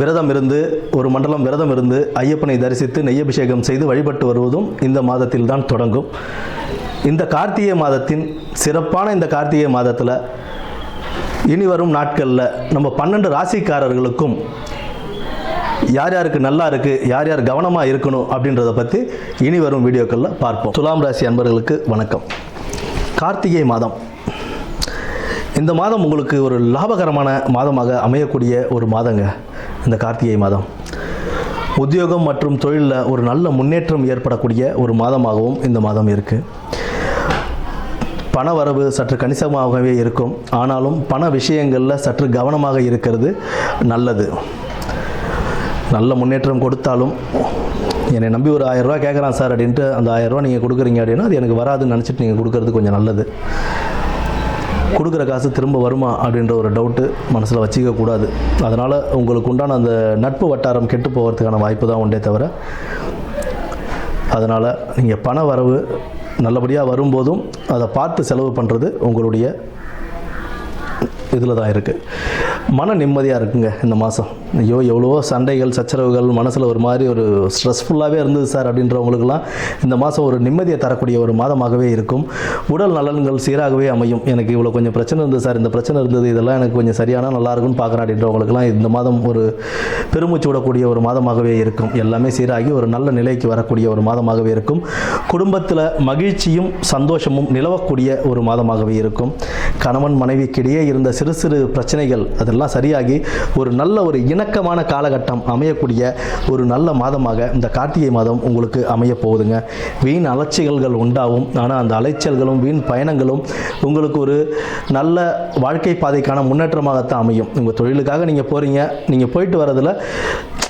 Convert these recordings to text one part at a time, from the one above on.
விரதம் இருந்து ஒரு மண்டலம் விரதம் இருந்து ஐயப்பனை தரிசித்து நெய்யபிஷேகம் செய்து வழிபட்டு வருவதும் இந்த மாதத்தில் தான் தொடங்கும். இந்த கார்த்திகை மாதத்தின் சிறப்பான இந்த கார்த்திகை மாதத்தில் இனி வரும் நாட்களில் நம்ம பன்னெண்டு ராசிக்காரர்களுக்கும் யார் யாருக்கு நல்லா இருக்கு யார் யார் கவனமாக இருக்கணும் அப்படின்றத பற்றி இனி வரும் வீடியோக்களில் பார்ப்போம். துலாம் ராசி அன்பர்களுக்கு வணக்கம். கார்த்திகை மாதம். இந்த மாதம் உங்களுக்கு ஒரு லாபகரமான மாதமாக அமையக்கூடிய ஒரு மாதங்க. இந்த கார்த்திகை மாதம். உத்தியோகம் மற்றும் தொழிலில் ஒரு நல்ல முன்னேற்றம் ஏற்படக்கூடிய ஒரு மாதமாகவும் இந்த மாதம் இருக்குது பண வரவு சற்று கணிசமாகவே இருக்கும். ஆனாலும் பண விஷயங்களில் சற்று கவனமாக இருக்கிறது நல்லது. நல்ல முன்னேற்றம் கொடுத்தாலும் என்னை நம்பி ஒரு ஆயிரரூவா கேட்குறான் சார் அப்படின்ட்டு அந்த ஆயிரரூவா நீங்கள் கொடுக்குறீங்க அப்படின்னா அது எனக்கு வராதுன்னு நினச்சிட்டு நீங்கள் கொடுக்கறது கொஞ்சம் நல்லது. கொடுக்குற காசு திரும்ப வருமா அப்படின்ற ஒரு டவுட்டு மனசில் வச்சிக்க கூடாது. அதனால் உங்களுக்கு உண்டான அந்த நட்பு வட்டாரம் கெட்டு போகிறதுக்கான வாய்ப்பு தான் உண்டே தவிர அதனால் நீங்கள் பண வரவு நல்லபடியாக வரும்போதும் அதை பார்த்து செலவு பண்ணுறது உங்களுடைய இதில் தான் இருக்குது மன நிம்மதியாக இருக்குங்க இந்த மாதம் ஐயோ எவ்வளவோ சண்டைகள் சச்சரவுகள் மனசில் ஒரு மாதிரி ஒரு ஸ்ட்ரெஸ்ஃபுல்லாகவே இருந்தது சார் அப்படின்றவங்களுக்கெல்லாம் இந்த மாதம் ஒரு நிம்மதியை தரக்கூடிய ஒரு மாதமாகவே இருக்கும். உடல் நலன்கள் சீராகவே அமையும். எனக்கு இவ்வளோ கொஞ்சம் பிரச்சனை இருந்தது சார் இந்த பிரச்சனை இருந்தது இதெல்லாம் எனக்கு கொஞ்சம் சரியான நல்லாயிருக்கும்னு பார்க்குறேன் அப்படின்றவங்களுக்கெல்லாம் இந்த மாதம் ஒரு பெருமூச்சு விடக்கூடிய ஒரு மாதமாகவே இருக்கும். எல்லாமே சீராகி ஒரு நல்ல நிலைக்கு வரக்கூடிய ஒரு மாதமாகவே இருக்கும். குடும்பத்தில் மகிழ்ச்சியும் சந்தோஷமும் நிலவக்கூடிய ஒரு மாதமாகவே இருக்கும். கணவன் மனைவிக்கிடையே இருந்த சிறு சிறு பிரச்சனைகள் அதில் அதெல்லாம் சரியாகி ஒரு நல்ல ஒரு இணக்கமான காலகட்டம் அமையக்கூடிய ஒரு நல்ல மாதமாக இந்த கார்த்திகை மாதம் உங்களுக்கு அமைய போகுதுங்க. வீண் அலைச்சல்கள் உண்டாகும். ஆனால் அந்த அலைச்சல்களும் வீண் பயணங்களும் உங்களுக்கு ஒரு நல்ல வாழ்க்கை பாதைக்கான முன்னேற்றமாகத்தான் அமையும். உங்கள் தொழிலுக்காக நீங்கள் போகிறீங்க நீங்கள் போயிட்டு வரதில்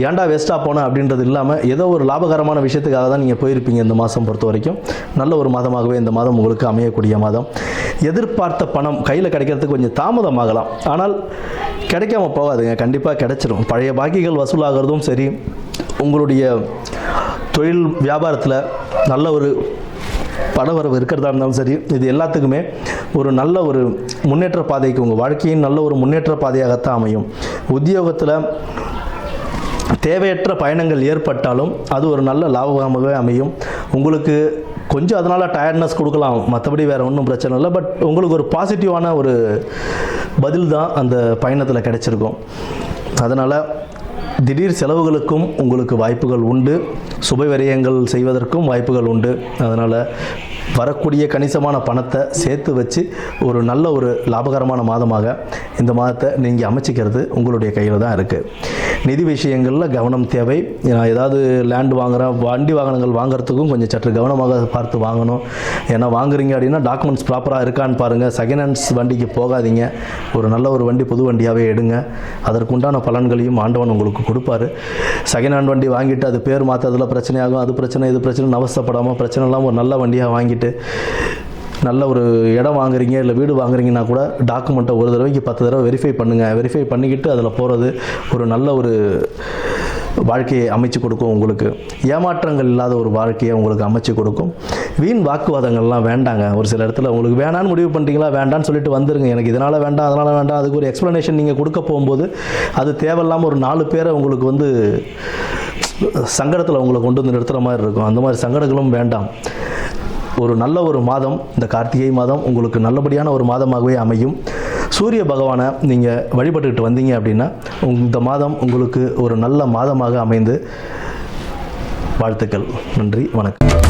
ஏன்டா வேஸ்ட்டாக போனேன் அப்படின்றது இல்லாமல் ஏதோ ஒரு லாபகரமான விஷயத்துக்காக தான் நீங்கள் போயிருப்பீங்க இந்த மாதம் பொறுத்த வரைக்கும். நல்ல ஒரு மாதமாகவே இந்த மாதம் உங்களுக்கு அமையக்கூடிய மாதம். எதிர்பார்த்த பணம் கையில் கிடைக்கிறதுக்கு கொஞ்சம் தாமதமாகலாம். ஆனால் கிடைக்காம போகாதுங்க. கண்டிப்பாக கிடைச்சிரும். பழைய பாக்கிகள் வசூலாகிறதும் சரி உங்களுடைய தொழில் வியாபாரத்தில் நல்ல ஒரு படவரவு இருக்கிறதா இருந்தாலும் சரி இது எல்லாத்துக்குமே ஒரு நல்ல ஒரு முன்னேற்ற பாதைக்கு உங்கள் வாழ்க்கையின் நல்ல ஒரு முன்னேற்ற பாதையாகத்தான் அமையும். உத்தியோகத்தில் தேவையற்ற பயணங்கள் ஏற்பட்டாலும் அது ஒரு நல்ல லாபகமாகவே அமையும். உங்களுக்கு கொஞ்சம் அதனால் டயர்ட்னஸ் கொடுக்கலாம். மற்றபடி வேறு ஒன்றும் பிரச்சனை இல்லை. பட் உங்களுக்கு ஒரு பாசிட்டிவான ஒரு பதில் தான் அந்த பயணத்தில் கிடைச்சிருக்கும். அதனால் திடீர் செலவுகளுக்கும் உங்களுக்கு வாய்ப்புகள் உண்டு. சுப விரயங்கள் செய்வதற்கும் வாய்ப்புகள் உண்டு. அதனால் வரக்கூடிய கணிசமான பணத்தை சேர்த்து வச்சு ஒரு நல்ல ஒரு லாபகரமான மாதமாக இந்த மாதத்தை நீங்கள் அமைச்சிக்கிறது உங்களுடைய கையில் தான் இருக்குது நிதி விஷயங்களில் கவனம் தேவை. நான் ஏதாவது லேண்ட் வாங்குகிறேன் வண்டி வாகனங்கள் வாங்குறதுக்கும் கொஞ்சம் சற்று கவனமாக பார்த்து வாங்கணும். ஏன்னா வாங்குறீங்க அப்படின்னா டாக்குமெண்ட்ஸ் ப்ராப்பராக இருக்கான்னு பாருங்கள் செகண்ட் ஹேண்ட்ஸ் வண்டிக்கு போகாதீங்க. ஒரு நல்ல ஒரு வண்டி புது வண்டியாகவே எடுங்க. அதற்குண்டான பலன்களையும் ஆண்டவன் உங்களுக்கு கொடுப்பாரு. செகண்ட் ஹேண்ட் வண்டி வாங்கிட்டு அது பேர் மாற்றுறதுல பிரச்சனையாகும். அது பிரச்சனை இது பிரச்சனை அவஸ்தைப்படாமல் பிரச்சனை இல்லாமல் ஒரு நல்ல வண்டியாக வாங்கிட்டு நல்ல ஒரு இடம் வாங்குறீங்க இல்லை வீடு வாங்குறீங்கன்னா கூட டாக்குமெண்ட்டை ஒரு தடவைக்கு பத்து தடவை வெரிஃபை பண்ணுங்கள் வெரிஃபை பண்ணிக்கிட்டு அதில் போகிறது ஒரு நல்ல ஒரு வாழ்க்கையை அமைச்சு கொடுக்கும் உங்களுக்கு. ஏமாற்றங்கள் இல்லாத ஒரு வாழ்க்கையை உங்களுக்கு அமைச்சு கொடுக்கும். வீண் வாக்குவாதங்கள்லாம் வேண்டாங்க. ஒரு சில இடத்துல உங்களுக்கு வேணான்னு முடிவு பண்ணுறீங்களா வேண்டான்னு சொல்லிட்டு வந்துருங்க. எனக்கு இதனால் வேண்டாம் அதனால் வேண்டாம். அதுக்கு ஒரு எக்ஸ்ப்ளனேஷன் நீங்கள் கொடுக்க போகும்போது அது தேவையில்லாமல் ஒரு நாலு பேரை உங்களுக்கு வந்து சங்கடத்தில் உங்களை கொண்டு வந்து நிறுத்துகிற மாதிரி இருக்கும். அந்த மாதிரி சங்கடங்களும் வேண்டாம். ஒரு நல்ல ஒரு மாதம் இந்த கார்த்திகை மாதம் உங்களுக்கு நல்லபடியான ஒரு மாதமாகவே அமையும். சூரிய பகவானை நீங்கள் வழிபட்டுக்கிட்டு வந்தீங்க அப்படின்னா இந்த மாதம் உங்களுக்கு ஒரு நல்ல மாதமாக அமைந்து வாழ்த்துக்கள். நன்றி வணக்கம்.